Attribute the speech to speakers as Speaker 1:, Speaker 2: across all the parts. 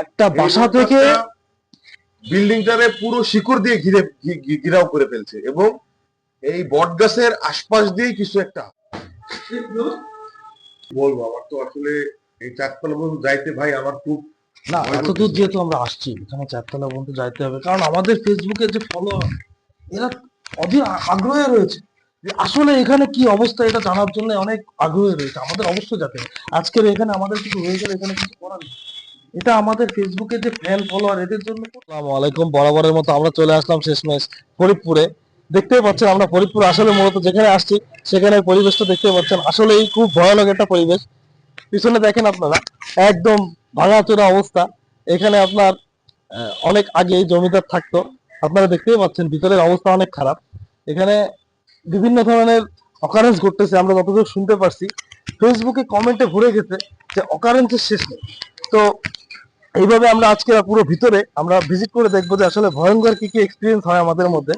Speaker 1: একটা বাসা থেকে
Speaker 2: বিল্ডিংটারে পুরো শিকড় দিয়ে ঘিরে ঘিরাও করে ফেলছে এবং এই বট গাছের আশপাশ দিয়েই কিছু একটা বলব। আমার তো আসলে এই চারতলা পর্যন্ত যাইতে ভাই আমার খুব
Speaker 1: না এত দূর যেহেতু আমরা আসছি এখানে চারতলা পর্যন্ত যাইতে হবে। কারণ আমাদের ফেসবুকে যে ফলো এরা অধীর আগ্রহে রয়েছে যে আসলে এখানে কি অবস্থা এটা জানার জন্য অনেক আগ্রহে রয়েছে। আমাদের অবশ্যই যাতে আজকের এখানে আমাদের কিছু হয়ে গেলে এখানে কিছু করার নেই। এটা আমাদের ফেসবুকে যে ফ্যান ফলোয়ার এদের জন্য আসসালামু আলাইকুম, বরাবরের মতো আমরা চলে আসলাম শেষমেশ ফরিদপুরে। দেখতেই পাচ্ছেন আমরা ফরিদপুর আসলে মূলত যেখানে আসছি সেখানে পরিবেশটা দেখতে পাচ্ছেন। আসলেই খুব ভয়ানক একটা পরিবেশ। পিছনে দেখেন আপনারা, একদম ভাঙাচোরা অবস্থা। এখানে আপনার অনেক আগে জমিদার থাকতো। আপনারা দেখতেই পাচ্ছেন, ভিতরের অবস্থা অনেক খারাপ। এখানে বিভিন্ন ধরনের অকারেন্স ঘটতেছে, আমরা যতদূর শুনতে পারছি। ফেসবুকে কমেন্টে ভরে গেছে যে অকারেন্সের শেষ নেই। তো এইভাবে আমরা আজকে পুরো ভিতরে আমরা ভিজিট করে দেখব যে আসলে ভয়ঙ্কর কি কি এক্সপিরিয়েন্স হয় আমাদের মধ্যে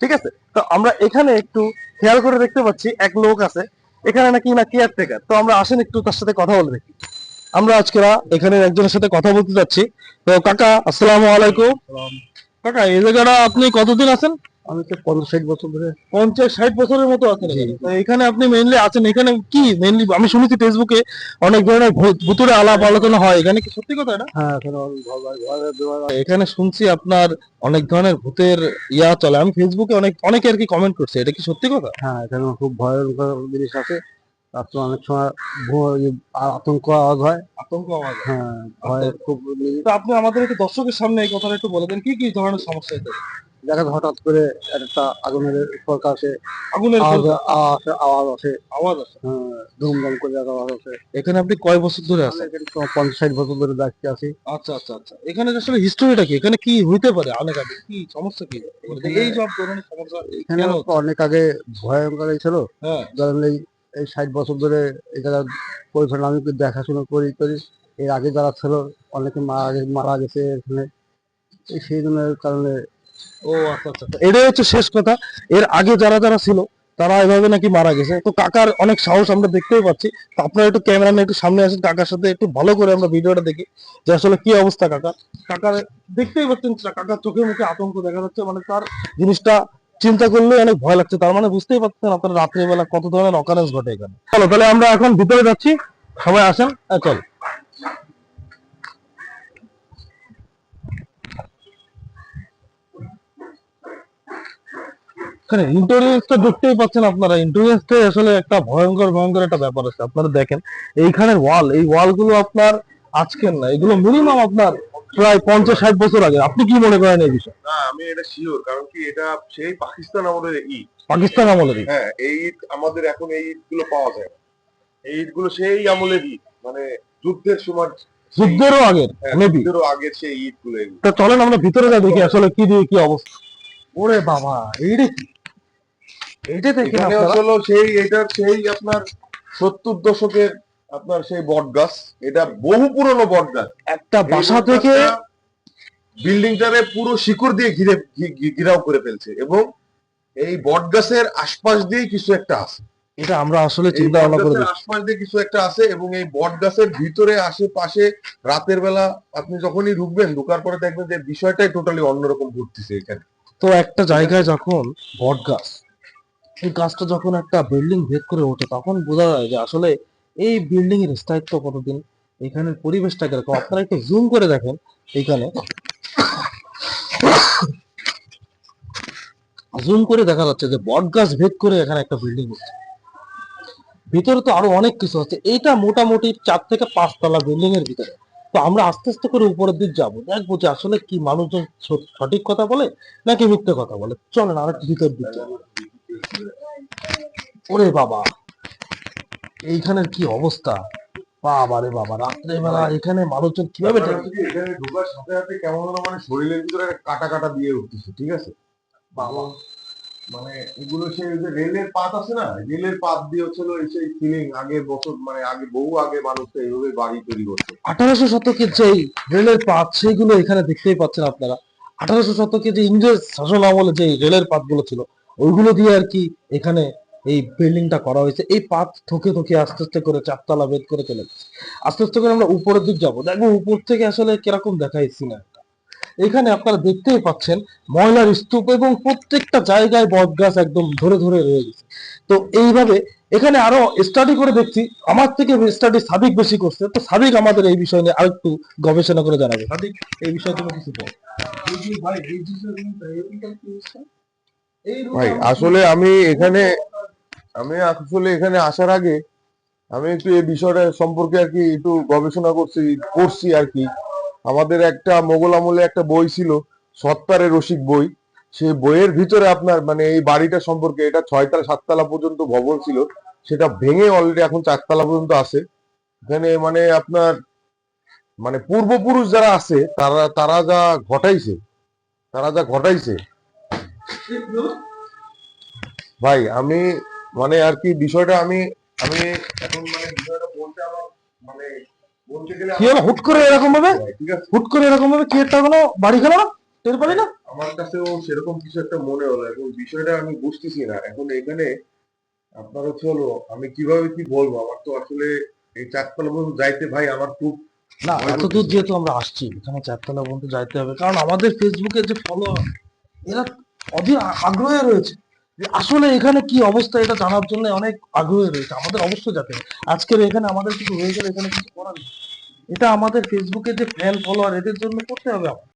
Speaker 1: ঠিক আছে? তো আমরা এখানে একটু খেয়াল করে দেখতে পাচ্ছি এক লোক আছে এখানে নাকি না কেয়ারটেকার তো আমরা আসেন একটু তার সাথে কথা বলে দেখি। আমরা আজকে এখানে একজনের সাথে কথা বলতে যাচ্ছি। তো কাকা আসসালামু আলাইকুম। কাকা এই জায়গাটা আপনি কতদিন আছেন?
Speaker 3: আমি তো পঞ্চাশ ষাট বছর ধরে
Speaker 1: পঞ্চাশ ষাট বছরের মতো আছেন এখানে। আপনি মেইনলি আছেন এখানে কি মেইনলি আমি শুনেছি ফেসবুকে অনেক ধরনের ভূত- ভূতুরে আলাপ আলোচনা হয় এখানে কি সত্যি কথা এটা?
Speaker 3: হ্যাঁ এখানে
Speaker 1: এখানে শুনছি আপনার অনেক ধরনের ভূতের ইয়া চলে। আমি ফেসবুকে অনেক অনেকে আর কি কমেন্ট করছে এটা কি সত্যি কথা?
Speaker 3: হ্যাঁ এখানে খুব ভয়ঙ্কর জিনিস আছে। তারপর অনেক সময় আতঙ্ক আওয়াজ হয়।
Speaker 1: আতঙ্ক আমার
Speaker 3: হ্যাঁ। ভয় খুব
Speaker 1: তো আপনি আমাদের একটু দর্শকের সামনে এই কথাটা একটু বলে দেন কি কি ধরনের সমস্যা
Speaker 3: দেখা হঠাৎ করে একটা আগুনের স্পর্শ আসে
Speaker 1: আগুনের
Speaker 3: আওয়াজ
Speaker 1: ফল-
Speaker 3: আওয়াজ আওয়াজ আসে।
Speaker 1: আওয়াজ আছে
Speaker 3: হ্যাঁ, ধুমধাম করে একটা আওয়াজ আসে।
Speaker 1: এখানে আপনি কয় বছর ধরে আছেন?
Speaker 3: এখানে পঞ্চাশ ষাট বছর ধরে দেখতে আছি।
Speaker 1: আচ্ছা আচ্ছা আচ্ছা। এখানে আসলে হিস্টোরিটা কি? এখানে কি হইতে পারে অনেক আগে কি সমস্যা কি? মানে এই সব ধরনের সমস্যা
Speaker 3: এখানে অনেক আগে ভয়ঙ্কর ছিল।
Speaker 1: হ্যাঁ।
Speaker 3: ধরেন এই এই ষাট বছর ধরে এই জায়গার পরিচালনা আমি দেখাশোনা করি করি। এর আগে যারা ছিল অনেকে মারা মারা গেছে এখানে। সেই জন্য কারণে
Speaker 1: ও আচ্ছা আচ্ছা। এটাই হচ্ছে শেষ কথা। এর আগে যারা যারা ছিল, তারা এভাবে নাকি মারা গেছে। তো কাকার অনেক সাহস আমরা দেখতেই পাচ্ছি। তো আপনারা একটু ক্যামেরা নিয়ে একটু সামনে আসেন, কাকার সাথে একটু ভালো করে আমরা ভিডিওটা দেখি যে আসলে কি অবস্থা কাকা কাকার, দেখতেই পাচ্ছেন কাকার চোখে মুখে আতঙ্ক দেখা যাচ্ছে। মানে তার জিনিসটা চিন্তা করলে অনেক ভয় লাগছে। তার মানে বুঝতেই পারছেন আপনারা রাত্রিবেলা কত ধরনের অকারেন্স ঘটে এখানে। চলো, তাহলে আমরা এখন ভিতরে যাচ্ছি। সবাই আসেন। হ্যাঁ চল। ইন্টেলিজেন্সটা দেখতেই পাচ্ছেন আপনারা। ইন্টেলিজেন্সটাই আসলে একটা ভয়ঙ্কর ভয়ঙ্কর একটা ব্যাপার আছে। আপনারা দেখেন এইখানের ওয়াল এই ওয়ালগুলো আপনার আজকের না এগুলো মিনিমাম আপনার প্রায় পঞ্চাশ ষাট বছর আগে। আপনি কি মনে করেন এই বিষয়ে?
Speaker 2: না আমি এটা শিওর কারণ কি এটা সেই পাকিস্তান আমাদের ইট।
Speaker 1: পাকিস্তান আমলের
Speaker 2: হ্যাঁ এই আমাদের এখন এই ইটগুলো পাওয়া যায় না। এই ইটগুলো সেই আমলের ইট মানে যুদ্ধের সময়
Speaker 1: যুদ্ধেরও আগের
Speaker 2: হ্যাঁ,
Speaker 1: মেবি
Speaker 2: যুদ্ধেরও আগের সেই ইটগুলো
Speaker 1: তো চলেন আমরা ভিতরে যা দেখি আসলে কি দিয়ে কি অবস্থা। ওরে বাবা এইটা কি? এইটা দেখেন
Speaker 2: এখানে হলো সেই এটার সেই আপনার সত্তর দশকের আপনার সেই বট গাছ। এটা বহু পুরনো বট গাছ।
Speaker 1: একটা বাসা থেকে
Speaker 2: বিল্ডিংটারে পুরো শিকড় দিয়ে ঘিরে ঘিরাও করে ফেলছে এবং এই বট গাছের আশপাশ দিয়েই কিছু একটা আছে।
Speaker 1: এটা আমরা আসলে চিন্তা ভাবনা করে
Speaker 2: আশপাশ দিয়ে কিছু একটা আছে এবং এই বট গাছের ভিতরে আশেপাশে রাতের বেলা আপনি যখনই ঢুকবেন ঢুকার পরে দেখবেন যে বিষয়টাই টোটালি অন্যরকম ঘুরতেছে এখানে।
Speaker 1: তো একটা জায়গায় যখন বট গাছ এই গাছটা যখন একটা বিল্ডিং ভেদ করে ওঠে, তখন বোঝা যায় যে আসলে এই বিল্ডিং এর স্থায়িত্ব কতদিন এখানের পরিবেশটা কীরকম। আপনারা একটু জুম করে দেখেন এইখানে। জুম করে দেখা যাচ্ছে যে বট গাছ ভেদ করে এখানে একটা বিল্ডিং হচ্ছে। ভিতরে তো আরও অনেক কিছু আছে। এইটা মোটামুটি চার থেকে পাঁচ তলা বিল্ডিং এর ভিতরে। তো আমরা আস্তে আস্তে করে উপরের দিক যাব। দেখব যে আসলে কি মানুষজন সঠিক কথা বলে নাকি মিথ্যে কথা বলে। চলেন আর একটু ভিতর দিক। ওরে বাবা এইখানের কি অবস্থা? বাবা রে বাবা রাত্রেবেলা এখানে মানুষজন কীভাবে
Speaker 2: এখানে ঢোকার সাথে সাথে কেমন যেন মানে শরীরের ভিতরে কাটা কাটা দিয়ে উঠতেছে ঠিক আছে? বাবা। মানে এগুলো সেই যে রেলের পাত আছে না রেলের পাত দিয়ে হচ্ছিল সেই ফিলিং আগে বছর মানে আগে বহু আগে মানুষ এইভাবে বাড়ি তৈরি করতো।
Speaker 1: আঠারোশো শতকের যে রেলের পাত সেইগুলো এখানে দেখতেই পাচ্ছেন আপনারা। আঠারোশো শতকে যে ইংরেজ শাসন আমলে যে রেলের পাতগুলো ছিল ওইগুলো দিয়ে আর কি এখানে এই বিল্ডিংটা করা হয়েছে। এই পাথ থকে থকে আস্তে আস্তে করে চারতলা বেদ করে চলে গেছে। আস্তে আস্তে করে আমরা উপরের দিক যাব। দেখব উপর থেকে আসলে কীরকম দেখা এই সিনারিটা এখানে আপনারা দেখতেই পাচ্ছেন, ময়লার স্তূপ এবং প্রত্যেকটা জায়গায় বট গাছ একদম ধরে ধরে রয়ে গেছে। তো এইভাবে এখানে আরও স্টাডি করে দেখছি। আমার থেকে স্টাডি সাবিক বেশি করছে। তো সাবিক আমাদের এই বিষয় নিয়ে আরেকটু গবেষণা করে জানাবে। সাদিক, এই বিষয়ে তুমি কিছু বল। ভাই, এই
Speaker 2: ভাই আসলে আমি এখানে আমি আসলে এখানে আসার আগে আমি একটু এই বিষয়টা সম্পর্কে আর কি একটু গবেষণা করছি করছি আর কি। আমাদের একটা মোগল আমলে একটা বই ছিল সত্তারে রসিক বই। সেই বইয়ের ভিতরে আপনার মানে এই বাড়িটা সম্পর্কে এটা ছয়তলা সাততলা পর্যন্ত ভবন ছিল। সেটা ভেঙে অলরেডি এখন চারতলা পর্যন্ত আছে। এখানে মানে আপনার মানে পূর্বপুরুষ যারা আছে তারা তারা যা ঘটাইছে তারা যা ঘটাইছে ভাই আমি মানে আর কি বিষয়টা আমি আমি এখন মানে বিষয়টা বলতে আমার মানে বলতে গেলে
Speaker 1: কি হলো? হুট করে এরকম ভাবে? হুট করে এরকম ভাবে কি একটা কোনো বাড়ি না? টের পারি না?
Speaker 2: আমার কাছেও সেরকম কিছু একটা মনে হলো। এখন বিষয়টা আমি বুঝতেছি না। এখন এখানে আপনার হচ্ছে হলো আমি কীভাবে কি বলব? আমার তো আসলে এই চারতলা পর্যন্ত যাইতে ভাই আমার খুব
Speaker 1: না এত দূর যেহেতু আমরা আসছি এখানে চারতলা পর্যন্ত যাইতে হবে। কারণ আমাদের ফেসবুকে যে ফলো এরা অধীর আগ্রহে রয়েছে যে আসলে এখানে কি অবস্থা এটা জানার জন্য অনেক আগ্রহে রয়েছে। আমাদের অবশ্যই যাতে আজকের এখানে আমাদের কিছু হয়ে গেলে এখানে কিছু করার নেই। এটা আমাদের ফেসবুকে যে ফ্যান ফলোয়ার এদের জন্য করতে হবে আমার